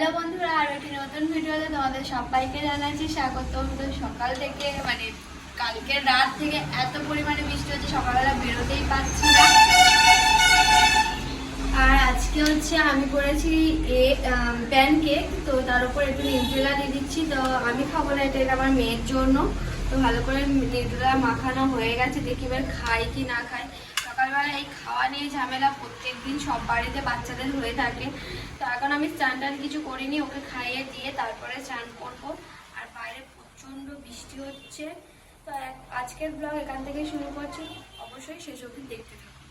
Hello বন্ধুরা, আর একটি নতুন ভিডিওতে তোমাদের সবাইকে জানাচ্ছি স্বাগত। সকাল থেকে মানে কালকে রাত থেকে এত পরিমাণে বৃষ্টি হচ্ছে, সকালবেলা বেরোতেই পারছি না। আর আজকে হচ্ছে আমি করেছি এ প্যান কেক তো তার উপর একটু নিউট্রেলা দিয়ে দিচ্ছি। তো আমি খাব না, এটা এটা আমার মেয়ের জন্য। তো ভালো করে নিউট্রেলা মাখানো হয়ে গেছে, দেখি এবার খাই কি না খাই। সকালবেলা এই খাওয়া নিয়ে ঝামেলা প্রত্যেক দিন সব বাড়িতে বাচ্চাদের হয়ে থাকে। তো এখন আমি স্নান টান কিছু করিনি, ওকে খাইয়ে দিয়ে তারপরে স্নান করব। আর বাইরে প্রচণ্ড বৃষ্টি হচ্ছে। তো আজকের ব্লগ এখান থেকে শুরু করছি। অবশ্যই শেষ অবধি দেখতে থাকুন।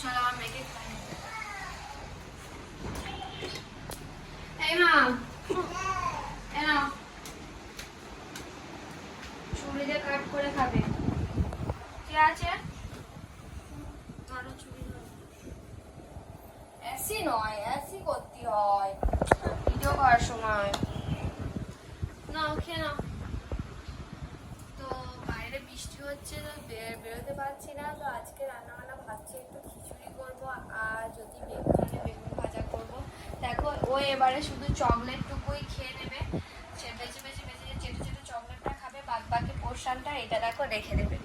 চলো আমার মেয়েকে খাই এই মা এই নাও। ছুরি দিয়ে কাট করে খাবে কি আছে ধরো ছুরি ধরো অ্যাসি নয় অ্যাসি করতে হয় করার সময়। নাও খেয়ে নাও তো বাইরে বৃষ্টি হচ্ছে, তো বের বেরোতে পারছি না, তো আজকে রান্না বান্না ভাবছি একটু খিচুড়ি করব, আর যদি বেগুন বেগুন ভাজা করব। দেখো, ও এবারে শুধু চকলেটটুকুই খেয়ে নেবে। সে বেছে বেছে বেছে চেটে চেটে চকলেটটা খাবে বাদ বাকি পোর্শনটা এটা দেখো রেখে দেবে।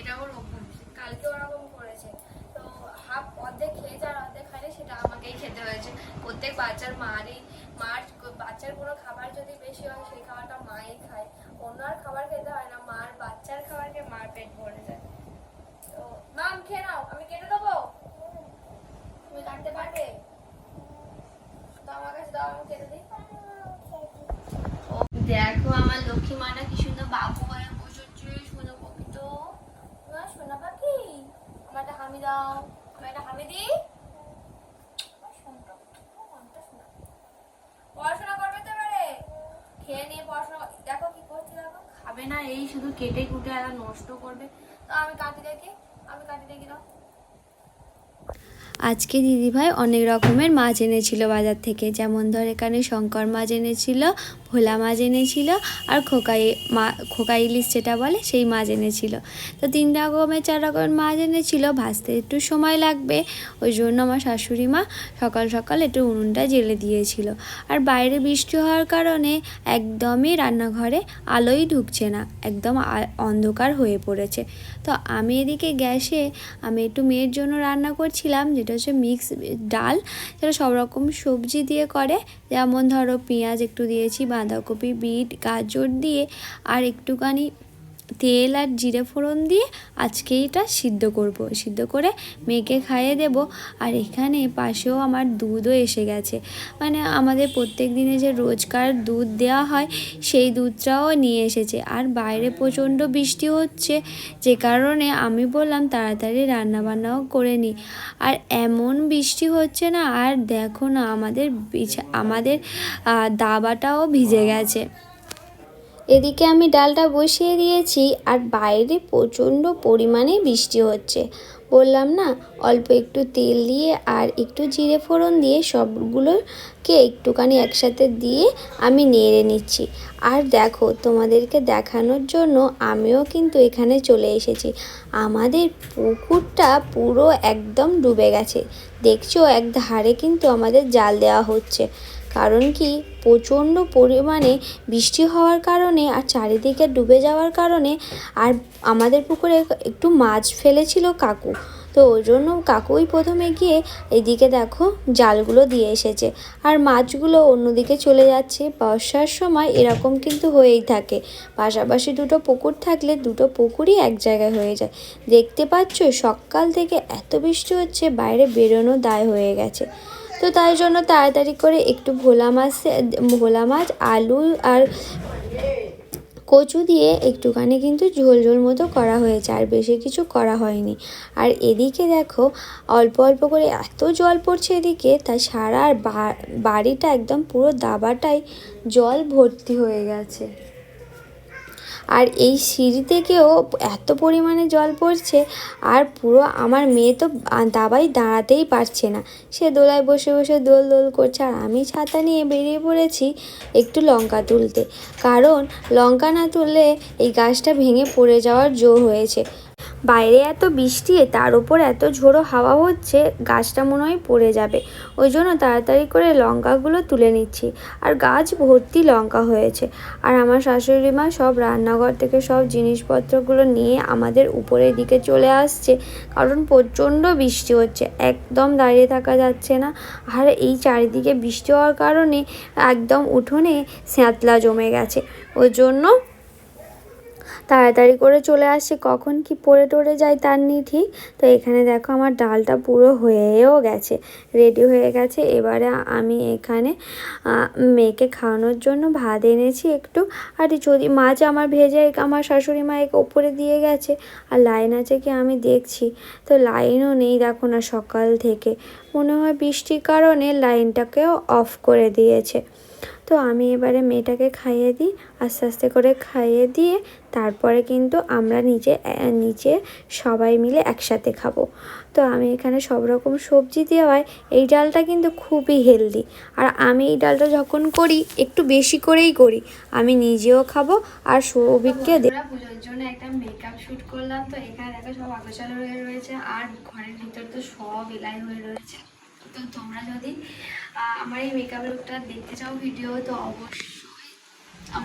এটা ওর অভ্যাস। কালকে ওরকম করেছে। তো হাফ অর্ধেক খেয়ে যার অর্ধেক খায়নি, সেটা আমাকেই খেতে হয়েছে। প্রত্যেক বাচ্চার মারই মার বাচ্চার কোনো খাবার যদি বেশি হয়, সেই খাবারটা মাই খায়। অন্য আর খাবার খেতে হয় না, মার বাচ্চার খাবার খেয়ে মার পেট ভরে যায়। তো মাম খেয়ে নাও, আমি কেটে দেবো? তুমি কাটতে পারবে? তো আমার কাছে দাও, আমি কেটে দিই ও, দেখো আমার লক্ষ্মী মাটা কি সুন্দর বাবু হয়ে বসেছে সুন্দর পপি তো না সোনা পাখি আমার একটা হামি দাও আমার একটা হামি দিই আমার সোনাটা, আমারটা সোনা। পড়াশোনা করবে তো এবারে খেয়ে নিয়ে পড়াশোনা কর- দেখো কি করছে দেখো খাবে না, এই শুধু কেটে কুটে আর নষ্ট করবে। তো আমি কাটি দেখি, আমি কাটি দেখি দাও। আজকে দিদিভাই অনেক রকমের মাছ এনেছিল বাজার থেকে, যেমন ধর এখানে শঙ্কর মাছ এনেছিল ভোলা মাছ এনেছিল আর খোকাই মা খোকা ইলিশ যেটা বলে সেই মাছ এনেছিল। তো তিন রকমের, চার রকমের মাছ এনেছিল, ভাজতে একটু সময় লাগবে, ওই জন্য আমার শাশুড়ি মা সকাল সকাল একটু উনুনটা জেলে দিয়েছিল। আর বাইরে বৃষ্টি হওয়ার কারণে একদমই রান্নাঘরে আলোই ঢুকছে না, একদম অন্ধকার হয়ে পড়েছে। তো আমি এদিকে গ্যাসে, আমি একটু মেয়ের জন্য রান্না করছিলাম, যেটা হচ্ছে মিক্স ডাল, যেটা সব রকম সবজি দিয়ে করে। যেমন ধরো পেঁয়াজ একটু দিয়েছি বাঁধাকপি বিট গাজর দিয়ে আর একটুখানি তেল আর জিরে ফোড়ন দিয়ে আজকে এটা সিদ্ধ করব। সিদ্ধ করে মেয়েকে খাইয়ে দেব। আর এখানে পাশেও আমার দুধও এসে গেছে। মানে আমাদের প্রত্যেক দিনে যে রোজকার দুধ দেওয়া হয়, সেই দুধটাও নিয়ে এসেছে। আর বাইরে প্রচণ্ড বৃষ্টি হচ্ছে, যে কারণে আমি বললাম তাড়াতাড়ি রান্নাবান্নাও করে নিই। আর এমন বৃষ্টি হচ্ছে না, আর দেখো না আমাদের আমাদের দাবাটাও ভিজে গেছে। এদিকে আমি ডালটা বসিয়ে দিয়েছি আর বাইরে প্রচণ্ড পরিমাণে বৃষ্টি হচ্ছে। বললাম, না, অল্প একটু তেল দিয়ে আর একটু জিরে ফোড়ন দিয়ে সবগুলোকে একটুখানি একসাথে দিয়ে আমি নেড়ে নিচ্ছি। আর দেখো, তোমাদেরকে দেখানোর জন্য আমিও কিন্তু এখানে চলে এসেছি। আমাদের পুকুরটা পুরো একদম ডুবে গেছে। দেখছ এক ধারে কিন্তু আমাদের জাল দেওয়া হচ্ছে। কারণ কি? প্রচণ্ড পরিমাণে বৃষ্টি হওয়ার কারণে আর চারিদিকে ডুবে যাওয়ার কারণে আর আমাদের পুকুরে একটু মাছ ফেলেছিল কাকু। তো ওই জন্য কাকুই প্রথমে গিয়ে এদিকে দেখো জালগুলো দিয়ে এসেছে। আর মাছগুলো অন্যদিকে চলে যাচ্ছে। বর্ষার সময় এরকম কিন্তু হয়েই থাকে। পাশাপাশি দুটো পুকুর থাকলে দুটো পুকুরই এক জায়গায় হয়ে যায়। দেখতে পাচ্ছ, সকাল থেকে এত বৃষ্টি হচ্ছে, বাইরে বেরোনো দায় হয়ে গেছে। তো তাই জন্য তাড়াতাড়ি করে একটু ভোলা মাছ ভোলা মাছ, আলু আর কচু দিয়ে একটুখানি কিন্তু ঝোল ঝোল মতো করা হয়েছে, আর বেশি কিছু করা হয়নি। আর এদিকে দেখো, অল্প অল্প করে এত জল পড়ছে এদিকে, তা সারা বাড়িটা একদম পুরো দাবাটাই জল ভর্তি হয়ে গেছে। আর এই সিঁড়ি থেকেও এত পরিমাণে জল পড়ছে আর পুরো আমার মেয়ে তো দাবাই দাঁড়াতেই পারছে না। সে দোলায় বসে বসে দোল দোল করছে আর আমি ছাতা নিয়ে বেরিয়ে পড়েছি একটু লঙ্কা তুলতে। কারণ লঙ্কা না তুললে এই গাছটা ভেঙে পড়ে যাওয়ার জো হয়েছে। বাইরে এত বৃষ্টি, তার উপর এত ঝোড়ো হাওয়া হচ্ছে, গাছটা মনে হয় পড়ে যাবে। ওই জন্য তাড়াতাড়ি করে লঙ্কাগুলো তুলে নিচ্ছি। আর গাছ ভর্তি লঙ্কা হয়েছে। আর আমার শাশুড়ি মা সব রান্নাঘর থেকে সব জিনিসপত্রগুলো নিয়ে আমাদের উপরের দিকে চলে আসছে। কারণ প্রচণ্ড বৃষ্টি হচ্ছে, একদম দাঁড়িয়ে থাকা যাচ্ছে না। আর এই চারিদিকে বৃষ্টি হওয়ার কারণে একদম উঠোনে স্যাঁতলা জমে গেছে। ওই জন্য তাড়াতাড়ি করে চলে আসছে কখন কি পড়ে টরে যায় তার নেই ঠিক। তো এখানে দেখো আমার ডালটা পুরো হয়েও গেছে রেডি হয়ে গেছে। এবারে আমি এখানে মেয়েকে খাওয়ানোর জন্য ভাত এনেছি একটু। আর যদি মাছ আমার ভেজে আমার শাশুড়ি মা এক ওপরে দিয়ে গেছে। আর লাইন আছে কি আমি দেখছি। তো লাইনও নেই দেখো না সকাল থেকে। মনে হয় বৃষ্টির কারণে লাইনটাকেও অফ করে দিয়েছে। তো আমি এবারে মেয়েটাকে খাইয়ে দিই, আস্তে আস্তে করে খাইয়ে দিয়ে তারপরে কিন্তু আমরা নিজে নিচে সবাই মিলে একসাথে খাব। তো আমি এখানে সব রকম সবজি দেওয়ায় এই ডালটা কিন্তু খুবই হেলদি আর আমি এই ডালটা যখন করি, একটু বেশি করেই করি। আমি নিজেও খাব আর সৌভিককে পুজোর জন্য একটা মেকআপ শুট করলাম, তো এখানে দেখো সব আগোছালো হয়ে রয়েছে আর ঘরের ভিতর তো সব এলাই হয়ে রয়েছে। তো তোমরা যদি আমার এই মেকআপ লুকটা দেখতে চাও ভিডিও তো অবশ্যই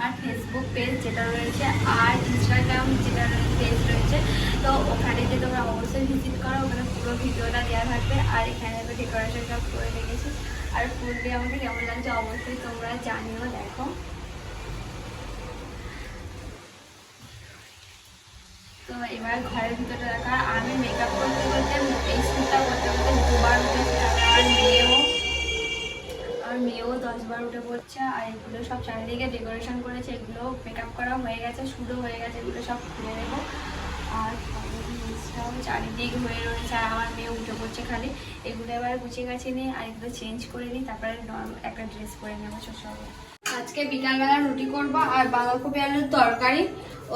আমার ফেসবুক পেজ যেটা রয়েছে, আর ইনস্টাগ্রাম যেটা পেজ রয়েছে, তো ওখানে যে তোমরা অবশ্যই ভিজিট করো। ওখানে পুরো ভিডিওটা দেওয়া থাকবে, আর এখানে আমি ডেকোরেশন সব করে রেখেছি। আর ফুল দিয়ে আমাকে কেমন লাগছে অবশ্যই তোমরা জানিও, দেখো। তো এবার ঘরের ভিতরে রাখা আর আমি মেকআপ করতে করতে এই শ্যুটটা করতে করতে দুবার উঠেছি আর মেয়েও আর মেয়েও দশ বার উঠে পড়ছে, আর এগুলো সব চারিদিকে ডেকোরেশন করেছে, এগুলো মেকআপ করা হয়ে গেছে, শুরু হয়ে গেছে, এগুলো সব খুলে নেব। আর চারিদিক হয়ে রয়েছে, আর আমার মেয়ে উঠে পড়ছে খালি। এগুলো এবার গুছিয়ে গেছে নিয়ে আর এগুলো চেঞ্জ করে নিই, তারপরে একটা ড্রেস পরে নেব সব। আজকে বিকালবেলা রুটি করব আর বাঁধাকপি আলুর তরকারি।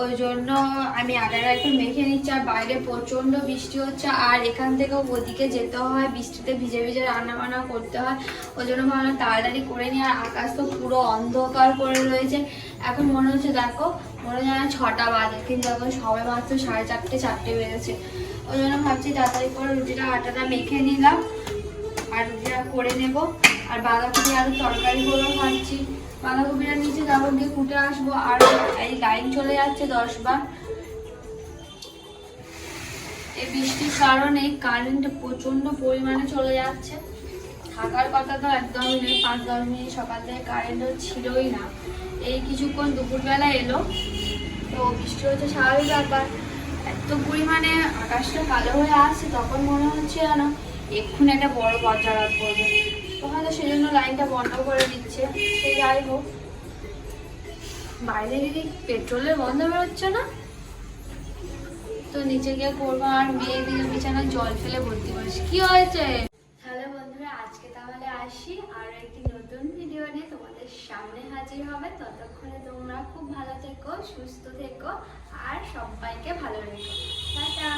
ওই জন্য আমি আগের একটু মেখে নিচ্ছি আর বাইরে প্রচণ্ড বৃষ্টি হচ্ছে আর এখান থেকে ওদিকে যেতে হয়, বৃষ্টিতে ভিজে ভিজে রান্না বান্না করতে হয়। ওই জন্য ভাবলাম তাড়াতাড়ি করে নিই আর আকাশ তো পুরো অন্ধকার করে রয়েছে। এখন মনে হচ্ছে দেখো, মনে হয় ছটা বাজে, কিন্তু এখন সবে মাত্র সাড়ে চারটে চারটে বেজেছে। ওই জন্য ভাবছি তাড়াতাড়ি করে রুটিটা, আটাটা মেখে নিলাম। আর রুটিটা করে নেব। আর বাঁধাকপি আলু তরকারি করে খাচ্ছি। বাঁধাকপিটা নিচে যাব, গিয়ে কুটে আসব, আর এই লাইন চলে যাচ্ছে দশ বার। এই বৃষ্টির কারণে কারেন্ট প্রচণ্ড পরিমাণে চলে যাচ্ছে। থাকার কথা তো একদমই নেই, পাঁচ দশ মিনিট সকাল থেকে কারেন্ট ছিলই না। এই কিছুক্ষণ দুপুরবেলা এলো, তো বৃষ্টি হচ্ছে স্বাভাবিক ব্যাপার। এত পরিমাণে আকাশটা কালো হয়ে আসছে তখন মনে হচ্ছে যেন এক্ষুনি একটা বড় বজ্রাঘাত তো হয়তো সেই জন্য লাইনটা বন্ধ করে দিচ্ছে। সে যাই হোক। বাইরে দিদি পেট্রোলের বন্ধ বেরোচ্ছে না? তো নিচে গিয়ে করব আর মেয়ে দিকে বিছানায় জল ফেলে ভর্তি করেছি। কি হয়েছে? হ্যালো বন্ধুরা, আজকে তাহলে আসি আর একটি নতুন ভিডিও নিয়ে। তোমাদের সামনে হাজির হবে। ততক্ষণে তোমরা খুব ভালো থেকো, সুস্থ থেকো, আর সবাইকে ভালো রেখো। টাটা!